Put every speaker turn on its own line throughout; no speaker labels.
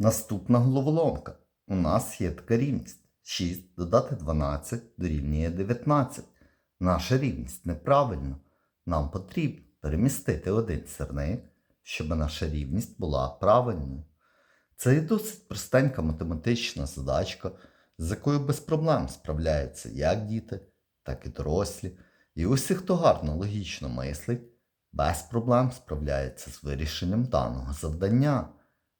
Наступна головоломка. У нас є така рівність. 6 додати 12 дорівнює 19. Наша рівність неправильна. Нам потрібно перемістити один сірник, щоб наша рівність була правильною. Це є досить простенька математична задачка, з якою без проблем справляються як діти, так і дорослі. І усі, хто гарно логічно мислить, без проблем справляється з вирішенням даного завдання.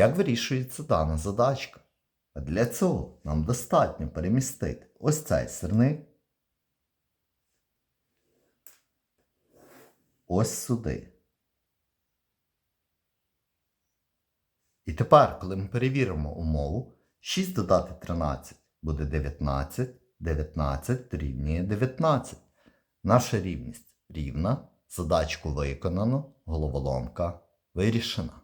Як вирішується дана задачка? Для цього нам достатньо перемістити ось цей сирник ось сюди. І тепер, коли ми перевіримо умову, 6 додати 13 буде 19, 19 дорівнює 19. Наша рівність рівна, задачку виконано, головоломка вирішена.